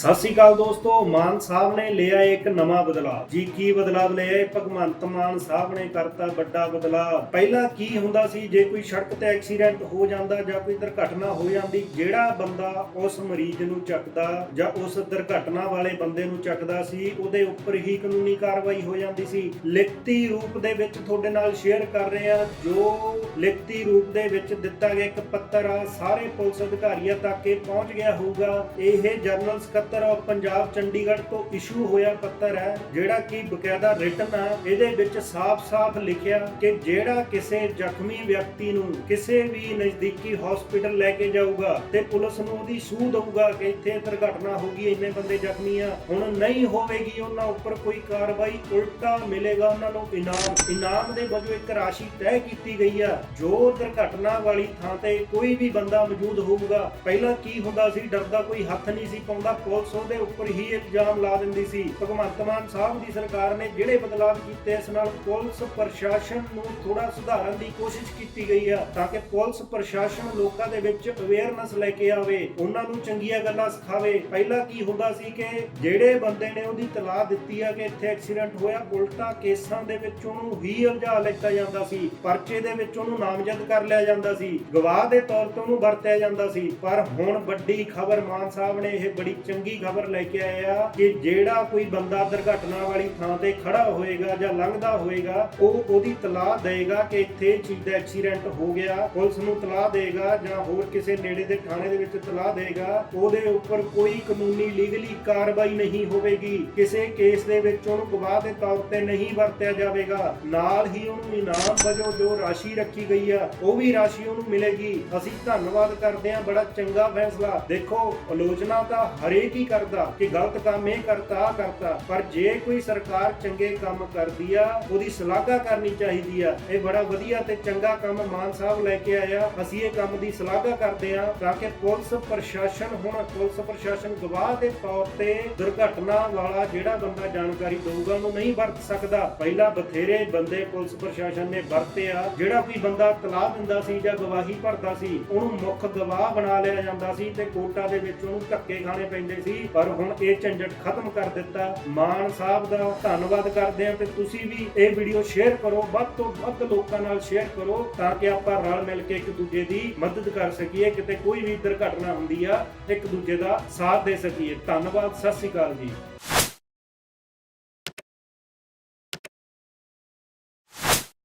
ਸਤਿ ਸ਼੍ਰੀ ਅਕਾਲ ਦੋਸਤੋ, ਮਾਨ ਸਾਹਿਬ ਨੇ ਲਿਆ ਇੱਕ ਨਵਾਂ ਬਦਲਾਅ ਜੀ ਕੀ ਬਦਲਾਅ ਲਿਆ? ਭਗਵੰਤ ਮਾਨ ਸਾਹਿਬ ਨੇ ਕਰਤਾ ਵੱਡਾ ਬਦਲਾਅ ਪਹਿਲਾਂ ਕੀ ਹੁੰਦਾ ਸੀ? ਜੇ ਕੋਈ ਸੜਕ ਤੇ ਐਕਸੀਡੈਂਟ ਹੋ ਜਾਂਦਾ ਜਾਂ ਕੋਈ ਦੁਰਘਟਨਾ ਹੋ ਜਾਂਦੀ, ਜਿਹੜਾ ਬੰਦਾ ਉਸ ਮਰੀਜ਼ ਨੂੰ ਚੱਕਦਾ ਜਾਂ ਉਸ ਦੁਰਘਟਨਾ ਵਾਲੇ ਬੰਦੇ ਨੂੰ ਚੱਕਦਾ ਸੀ, ਉਹਦੇ ਉੱਪਰ ਹੀ ਕਾਨੂੰਨੀ ਕਾਰਵਾਈ ਹੋ ਜਾਂਦੀ ਸੀ। ਲਿਖਤੀ ਰੂਪ ਦੇ ਵਿੱਚ ਤੁਹਾਡੇ ਨਾਲ ਸ਼ੇਅਰ ਕਰ ਰਹੇ ਹਾਂ। ਜੋ ਲਿਖਤੀ ਰੂਪ ਦੇ ਵਿੱਚ ਦਿੱਤਾ ਗਿਆ ਇੱਕ ਪੱਤਰ ਆ, ਸਾਰੇ ਪੁਲਿਸ ਅਧਿਕਾਰੀਆਂ ਤੱਕ ਇਹ ਪਹੁੰਚ ਗਿਆ ਹੋਊਗਾ। ਇਹ ਜਨਰਲ ਸਕੱਤਰ ਆਫ ਪੰਜਾਬ ਚੰਡੀਗੜ੍ਹ ਤੋਂ ਇਸ਼ੂ ਹੋਇਆ ਪੱਤਰ ਹੈ, ਜਿਹੜਾ ਕਿ ਬਕਾਇਦਾ ਰਿਟਨ ਆ ਇਹਦੇ ਵਿੱਚ ਸਾਫ਼-ਸਾਫ਼ ਲਿਖਿਆ ਕਿ ਜਿਹੜਾ ਕਿਸੇ ਜ਼ਖਮੀ ਵਿਅਕਤੀ ਨੂੰ ਕਿਸੇ ਵੀ ਨਜ਼ਦੀਕੀ ਹਸਪੀਟਲ ਲੈ ਕੇ ਜਾਊਗਾ ਤੇ ਪੁਲਿਸ ਨੂੰ ਉਹਦੀ ਸੂਹ ਦਊਗਾ ਕਿ ਇੱਥੇ ਦੁਰਘਟਨਾ ਹੋ ਗਈ, ਇੰਨੇ ਬੰਦੇ ਜ਼ਖਮੀ ਆ, ਹੁਣ ਨਹੀਂ ਹੋਵੇਗੀ ਉਹਨਾਂ ਉੱਪਰ ਕੋਈ ਕਾਰਵਾਈ, ਉਲਟਾ ਮਿਲੇਗਾ ਉਹਨਾਂ ਨੂੰ ਇਨਾਮ। ਇਨਾਮ ਦੇ ਵਜੋਂ ਇੱਕ ਰਾਸ਼ੀ ਤੈਅ ਕੀਤੀ ਗਈ ਆ, ਜੋ ਦੁਰਘਟਨਾ ਵਾਲੀ ਥਾਂ ਤੇ ਕੋਈ ਵੀ ਬੰਦਾ ਮੌਜੂਦ ਹੋਊਗਾ। ਪਹਿਲਾਂ ਕੀ ਹੁੰਦਾ ਸੀ, ਡਰਦਾ ਕੋਈ ਹੱਥ ਨਹੀਂ ਸੀ ਪਾਉਂਦਾ ਪੁਲਿਸ ਉਹਦੇ ਉੱਪਰ ਹੀ ਇਲਜ਼ਾਮ ਲਾ ਦਿੰਦੀ ਸੀ। ਭਗਵੰਤ ਮਾਨ ਸਾਹਿਬ ਦੀ ਸਰਕਾਰ ਨੇ ਜਿਹੜੇ ਬਦਲਾਅ ਕੀਤੇ ਇਸ ਨਾਲ ਪੁਲਿਸ ਪ੍ਰਸ਼ਾਸਨ ਨੂੰ ਥੋੜਾ ਸੁਧਾਰਨ ਦੀ ਕੋਸ਼ਿਸ਼ ਕੀਤੀ ਗਈ ਆ ਤਾਂ ਕਿ ਪੁਲਿਸ ਪ੍ਰਸ਼ਾਸਨ ਲੋਕਾਂ ਦੇ ਵਿੱਚ ਅਵੇਅਰਨੈਸ ਲੈ ਕੇ ਆਵੇ, ਉਹਨਾਂ ਨੂੰ ਚੰਗੀਆਂ ਗੱਲਾਂ ਸਿਖਾਵੇ। ਪਹਿਲਾਂ ਕੀ ਹੁੰਦਾ ਸੀ ਕਿ ਜਿਹੜੇ ਬੰਦੇ ਨੇ ਉਹਦੀ ਤਲਾਹ ਦਿੱਤੀ ਆ ਕਿ ਇੱਥੇ ਐਕਸੀਡੈਂਟ ਹੋਇਆ, ਉਲਟਾ ਕੇਸਾਂ ਦੇ ਵਿੱਚ ਉਹਨੂੰ ਹੀ ਉਲਝਾ ਲਿੱਤਾ ਜਾਂਦਾ ਸੀ, ਪਰਚੇ ਦੇ ਵਿੱਚ ਉਹਨੂੰ ਨਾਮਜ਼ਦ ਕਰ ਲਿਆ ਜਾਂਦਾ ਸੀ, ਗਵਾਹ ਦੇ ਤੌਰ ਤੇ ਉਹਨੂੰ ਵਰਤਿਆ ਜਾਂਦਾ ਸੀ। ਪਰ ਹੁਣ ਵੱਡੀ ਖਬਰ ਮਾਨ ਸਾਹਿਬ ਨੇ ਇਹ ਬੜੀ ਚੰਗੀ ਚੰਗੀ ਖਬਰ ਲੈ ਕੇ ਆਏ ਆ ਕਿ ਜਿਹੜਾ ਕੋਈ ਬੰਦਾ ਦੁਰਘਟਨਾ ਵਾਲੀ ਥਾਂ ਤੇ ਖੜਾ ਹੋਏਗਾ ਜਾਂ ਲੰਘਦਾ ਹੋਏਗਾ, ਉਹ ਉਹਦੀ ਤਲਾਹ ਦੇਗਾ ਕਿ ਇੱਥੇ ਚੀਜ਼ ਦਾ ਐਕਸੀਡੈਂਟ ਹੋ ਗਿਆ, ਪੁਲਿਸ ਨੂੰ ਤਲਾਹ ਦੇਗਾ ਜਾਂ ਹੋਰ ਕਿਸੇ ਨੇੜੇ ਦੇ ਥਾਣੇ ਦੇ ਵਿੱਚ ਤਲਾਹ ਦੇਗਾ ਉਹਦੇ ਉੱਪਰ ਕੋਈ ਕਾਨੂੰਨੀ ਲੀਗਲੀ ਕਾਰਵਾਈ ਨਹੀਂ ਹੋਵੇਗੀ। ਕਿਸੇ ਕੇਸ ਦੇ ਵਿੱਚ ਉਹਨੂੰ ਗਵਾਹ ਦੇ ਤੌਰ ਤੇ ਨਹੀਂ ਵਰਤਿਆ ਜਾਵੇਗਾ। ਨਾਲ ਹੀ ਉਹਨੂੰ ਇਨਾਮ ਵਜੋਂ ਜੋ ਰਾਸ਼ੀ ਰੱਖੀ ਗਈ ਆ, ਉਹ ਵੀ ਰਾਸ਼ੀ ਉਹਨੂੰ ਮਿਲੇਗੀ। ਅਸੀਂ ਧੰਨਵਾਦ ਕਰਦੇ ਹਾਂ, ਬੜਾ ਚੰਗਾ ਫੈਸਲਾ। ਦੇਖੋ, ਆਲੋਚਨਾ ਤਾਂ ਹਰੇਕ ਕੀ ਕਰਦਾ? ਕਿ ਗਲਤ ਕੰਮ ਇਹ ਕਰਤਾ ਆ ਕਰਤਾ। ਪਰ ਜੇ ਕੋਈ ਸਰਕਾਰ ਚੰਗੇ ਕੰਮ ਕਰਦੀ ਆ, ਉਹਦੀ ਸ਼ਲਾਘਾ ਕਰਨੀ ਚਾਹੀਦੀ ਆ। ਇਹ ਬੜਾ ਵਧੀਆ ਤੇ ਚੰਗਾ ਕੰਮ ਮਾਨ ਸਾਹਿਬ ਲੈ ਕੇ ਆਇਆ। ਅਸੀਂ ਇਹ ਕੰਮ ਦੀ ਸ਼ਲਾਘਾ ਕਰਦੇ ਆ ਤਾਂ ਕਿ ਪੁਲਿਸ ਪ੍ਰਸ਼ਾਸਨ ਹੁਣ, ਪੁਲਿਸ ਪ੍ਰਸ਼ਾਸਨ ਗਵਾਹ ਦੇ ਤੌਰ ਤੇ ਦੁਰਘਟਨਾ ਵਾਲਾ ਜਿਹੜਾ ਬੰਦਾ ਜਾਣਕਾਰੀ ਦਊਗਾ, ਉਹਨੂੰ ਨਹੀਂ ਵਰਤ ਸਕਦਾ। ਪਹਿਲਾਂ ਬਥੇਰੇ ਬੰਦੇ ਪੁਲਿਸ ਪ੍ਰਸ਼ਾਸਨ ਨੇ ਵਰਤੇ ਆ। ਜਿਹੜਾ ਕੋਈ ਬੰਦਾ ਤਲਾਹ ਦਿੰਦਾ ਸੀ ਜਾਂ ਗਵਾਹੀ ਭਰਦਾ ਸੀ, ਉਹਨੂੰ ਮੁੱਖ ਗਵਾਹ ਬਣਾ ਲਿਆ ਜਾਂਦਾ ਸੀ ਤੇ ਕੋਰਟਾਂ ਦੇ ਵਿੱਚ ਉਹਨੂੰ ਧੱਕੇ ਖਾਣੇ ਪੈਂਦੇ ਸੀ, ਪਰ ਹੁਣ ਇਹ ਝੰਜਟ ਖਤਮ ਕਰ ਦਿੱਤਾ। ਮਾਨ ਸਾਹਿਬ ਦਾ ਧੰਨਵਾਦ ਕਰਦੇ ਹਾਂ ਤੇ ਤੁਸੀਂ ਵੀ ਇਹ ਵੀਡੀਓ ਸ਼ੇਅਰ ਕਰੋ, ਵੱਧ ਤੋਂ ਵੱਧ ਲੋਕਾਂ ਨਾਲ ਸ਼ੇਅਰ ਕਰੋ ਤਾਂ ਕਿ ਆਪਾਂ ਰਲ ਮਿਲ ਕੇ ਇੱਕ ਦੂਜੇ ਦੀ ਮਦਦ ਕਰ ਸਕੀਏ, ਕਿਤੇ ਕੋਈ ਵੀ ਦੁਰਘਟਨਾ ਹੁੰਦੀ ਆ, ਇੱਕ ਦੂਜੇ ਦਾ ਸਾਥ ਦੇ ਸਕੀਏ। ਧੰਨਵਾਦ, ਸਤਿ ਸ਼੍ਰੀ ਅਕਾਲ ਜੀ।